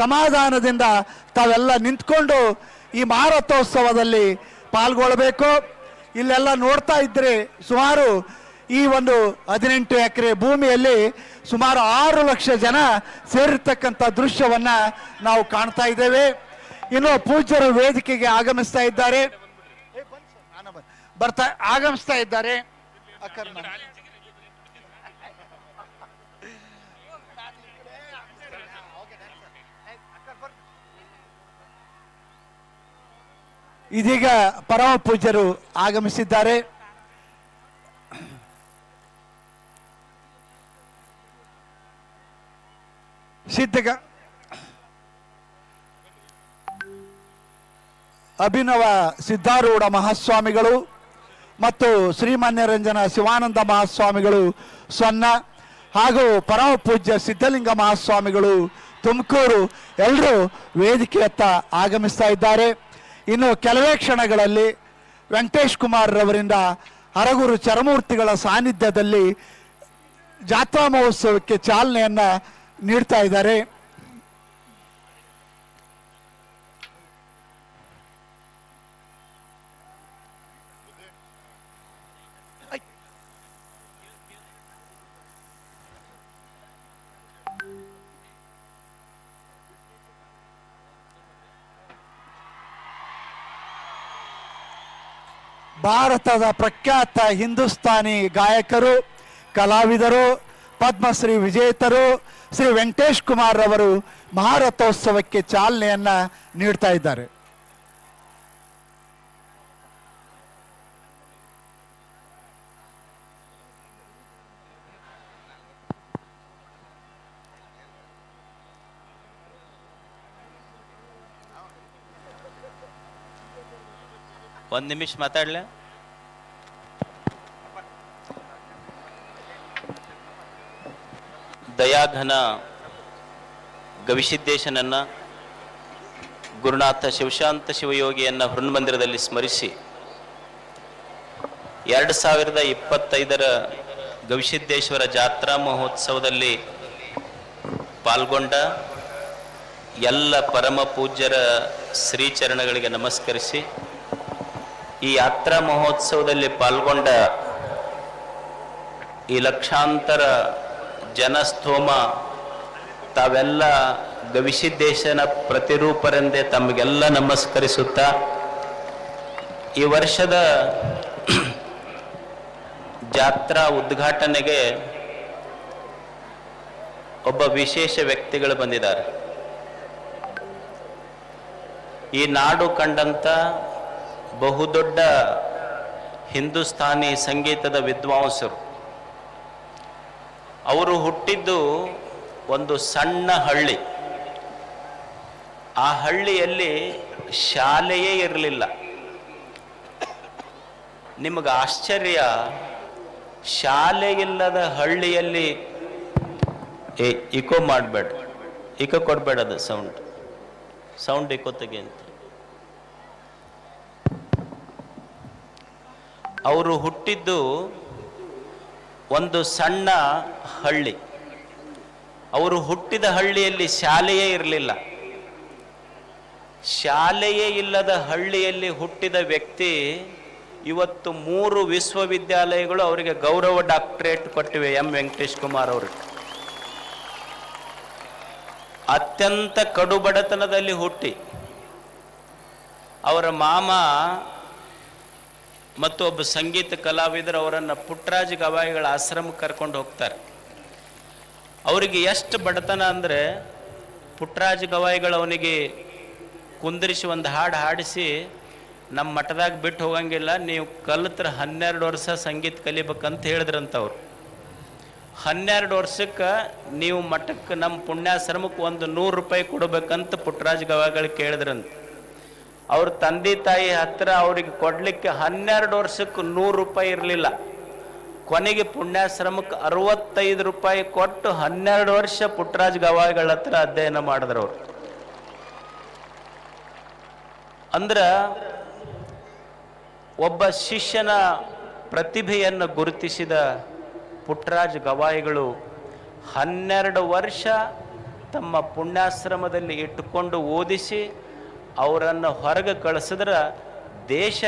ಸಮಾಧಾನದಿಂದ ತಾವೆಲ್ಲ ನಿಂತ್ಕೊಂಡು ಈ ಮಾರಥೋತ್ಸವದಲ್ಲಿ ಪಾಲ್ಗೊಳ್ಬೇಕು ಇಲ್ಲೆಲ್ಲ ನೋಡ್ತಾ ಇದ್ರೆ ಸುಮಾರು ಈ ಒಂದು ಹದಿನೆಂಟು ಎಕರೆ ಭೂಮಿಯಲ್ಲಿ ಸುಮಾರು ಆರು ಲಕ್ಷ ಜನ ಸೇರಿರ್ತಕ್ಕಂಥ ದೃಶ್ಯವನ್ನ ನಾವು ಕಾಣ್ತಾ ಇದ್ದೇವೆ. ಇನ್ನು ಪೂಜ್ಯರು ವೇದಿಕೆಗೆ ಆಗಮಿಸ್ತಾ ಇದ್ದಾರೆ. ಬರ್ತಾ ಆಗಮಿಸ್ತಾ ಇದ್ದಾರೆ. ಇದೀಗ ಪರಮ ಪೂಜ್ಯರು ಆಗಮಿಸಿದ್ದಾರೆ. ಸಿದ್ಧಗ ಅಭಿನವ ಸಿದ್ಧಾರೂಢ ಮಹಾಸ್ವಾಮಿಗಳು ಮತ್ತು ಶ್ರೀಮನ್ಯರಂಜನ ಶಿವಾನಂದ ಮಹಾಸ್ವಾಮಿಗಳು ಸೊನ್ನ ಹಾಗೂ ಪರಮ ಪೂಜ್ಯ ಸಿದ್ಧಲಿಂಗ ಮಹಾಸ್ವಾಮಿಗಳು ತುಮಕೂರು. ಎಲ್ಲರೂ ವೇದಿಕೆಯತ್ತ ಆಗಮಿಸ್ತಾ ಇದ್ದಾರೆ. ಇನ್ನು ಕೆಲವೇ ಕ್ಷಣಗಳಲ್ಲಿ ವೆಂಕಟೇಶ್ ಕುಮಾರ್ ರವರಿಂದ ಅರಗುರು ಚರಮೂರ್ತಿಗಳ ಸಾನ್ನಿಧ್ಯದಲ್ಲಿ ಜಾತ್ರಾ ಮಹೋತ್ಸವಕ್ಕೆ ಚಾಲನೆಯನ್ನು ನೀಡ್ತಾ ಇದ್ದಾರೆ. ಭಾರತದ ಪ್ರಖ್ಯಾತ ಹಿಂದೂಸ್ತಾನಿ ಗಾಯಕರು, ಕಲಾವಿದರು, ಪದ್ಮಶ್ರೀ ವಿಜೇತರು, ಶ್ರೀ ವೆಂಕಟೇಶ್ ಕುಮಾರ್ ಅವರು ಮಹಾರಥೋತ್ಸವಕ್ಕೆ ಚಾಲನೆಯನ್ನು ನೀಡ್ತಾ ಇದ್ದಾರೆ. ಒಂದು ನಿಮಿಷ ಮಾತಾಡಲೇ? ದಯಾಘನ ಗವಿಸಿದ್ದೇಶನನ್ನ ಗುರುನಾಥ ಶಿವಶಾಂತ ಶಿವಯೋಗಿಯನ್ನ ಹೃನ್ಮಂದಿರದಲ್ಲಿ ಸ್ಮರಿಸಿ, ಎರಡು ಸಾವಿರದ ಇಪ್ಪತ್ತೈದರ ಗವಿಸಿದ್ದೇಶ್ವರ ಜಾತ್ರಾ ಮಹೋತ್ಸವದಲ್ಲಿ ಪಾಲ್ಗೊಂಡ ಎಲ್ಲ ಪರಮ ಪೂಜ್ಯರ ಶ್ರೀಚರಣಗಳಿಗೆ ನಮಸ್ಕರಿಸಿ ಈ ಯಾತ್ರಾ ಮಹೋತ್ಸವದಲ್ಲಿ ಪಾಲ್ಗೊಂಡ ಈ ಲಕ್ಷಾಂತರ ಜನಸ್ತೋಮ ತಾವೆಲ್ಲ ಗವಿಸಿದ್ದೇಶನ ಪ್ರತಿರೂಪರೆಂದೇ ತಮಗೆಲ್ಲ ನಮಸ್ಕರಿಸುತ್ತಾ, ಈ ವರ್ಷದ ಜಾತ್ರಾ ಉದ್ಘಾಟನೆಗೆ ಒಬ್ಬ ವಿಶೇಷ ವ್ಯಕ್ತಿಗಳು ಬಂದಿದ್ದಾರೆ. ಈ ನಾಡು ಕಂಡಂತ ಬಹುದೊಡ್ಡ ಹಿಂದೂಸ್ತಾನಿ ಸಂಗೀತದ ವಿದ್ವಾಂಸರು. ಅವರು ಹುಟ್ಟಿದ್ದು ಒಂದು ಸಣ್ಣ ಹಳ್ಳಿ. ಆ ಹಳ್ಳಿಯಲ್ಲಿ ಶಾಲೆಯೇ ಇರಲಿಲ್ಲ. ನಿಮಗೆ ಆಶ್ಚರ್ಯ, ಶಾಲೆ ಇಲ್ಲದ ಹಳ್ಳಿಯಲ್ಲಿ ಏ ಇಕೋ ಮಾಡಬೇಡ. ಇಕೋ ಕೊಡಬೇಡ ಅದು ಸೌಂಡ್ ಸೌಂಡ್ ಇಕೋ ತೆಗೆ ಅಂತ ಅವರು ಹುಟ್ಟಿದ್ದು ಒಂದು ಸಣ್ಣ ಹಳ್ಳಿ. ಅವರು ಹುಟ್ಟಿದ ಹಳ್ಳಿಯಲ್ಲಿ ಶಾಲೆಯೇ ಇರಲಿಲ್ಲ. ಶಾಲೆಯೇ ಇಲ್ಲದ ಹಳ್ಳಿಯಲ್ಲಿ ಹುಟ್ಟಿದ ವ್ಯಕ್ತಿ ಇವತ್ತು ಮೂರು ವಿಶ್ವವಿದ್ಯಾಲಯಗಳು ಅವರಿಗೆ ಗೌರವ ಡಾಕ್ಟರೇಟ್ ಕೊಟ್ಟಿವೆ ಎಂ ವೆಂಕಟೇಶ್ ಕುಮಾರ್ ಅವರು. ಅತ್ಯಂತ ಕಡುಬಡತನದಲ್ಲಿ ಹುಟ್ಟಿ. ಅವರ ಮಾಮ ಮತ್ತು ಒಬ್ಬ ಸಂಗೀತ ಕಲಾವಿದರು ಅವರನ್ನು ಪುಟ್ಟರಾಜ ಗವಾಯಿಗಳ ಆಶ್ರಮಕ್ಕೆ ಕರ್ಕೊಂಡು ಹೋಗ್ತಾರೆ. ಅವರಿಗೆ ಎಷ್ಟು ಬಡತನ ಅಂದರೆ ಪುಟ್ಟರಾಜ ಗವಾಯಿಗಳು ಅವನಿಗೆ ಕುಂದಿರಿಸಿ ಒಂದು ಹಾಡು ಹಾಡಿಸಿ, ನಮ್ಮ ಮಠದಾಗ ಬಿಟ್ಟು ಹೋಗಂಗಿಲ್ಲ, ನೀವು ಕಲಿತ್ರ ಹನ್ನೆರಡು ವರ್ಷ ಸಂಗೀತ ಕಲಿಬೇಕಂತ ಹೇಳಿದ್ರಂತ ಅವರು ಹನ್ನೆರಡು ವರ್ಷಕ್ಕೆ ನೀವು ಮಠಕ್ಕೆ ನಮ್ಮ ಪುಣ್ಯಾಶ್ರಮಕ್ಕೆ ಒಂದು ನೂರು ರೂಪಾಯಿ ಕೊಡಬೇಕಂತ ಪುಟ್ಟರಾಜ ಗವಾಯಿಗಳು ಕೇಳಿದ್ರಂತ. ಅವ್ರ ತಂದೆ ತಾಯಿ ಹತ್ರ ಅವ್ರಿಗೆ ಕೊಡಲಿಕ್ಕೆ ಹನ್ನೆರಡು ವರ್ಷಕ್ಕೆ ನೂರು ರೂಪಾಯಿ ಇರಲಿಲ್ಲ. ಕೊನೆಗೆ ಪುಣ್ಯಾಶ್ರಮಕ್ಕೆ ಅರವತ್ತೈದು ರೂಪಾಯಿ ಕೊಟ್ಟು ಹನ್ನೆರಡು ವರ್ಷ ಪುಟ್ಟರಾಜ ಗವಾಯಿಗಳ ಹತ್ರ ಅಧ್ಯಯನ ಮಾಡಿದ್ರು ಅವರು. ಅಂದ್ರ ಒಬ್ಬ ಶಿಷ್ಯನ ಪ್ರತಿಭೆಯನ್ನು ಗುರುತಿಸಿದ ಪುಟ್ಟರಾಜ ಗವಾಯಿಗಳು ಹನ್ನೆರಡು ವರ್ಷ ತಮ್ಮ ಪುಣ್ಯಾಶ್ರಮದಲ್ಲಿ ಇಟ್ಟುಕೊಂಡು ಓದಿಸಿ ಅವರನ್ನು ಹೊರಗೆ ಕಳಿಸಿದ್ರೆ ದೇಶ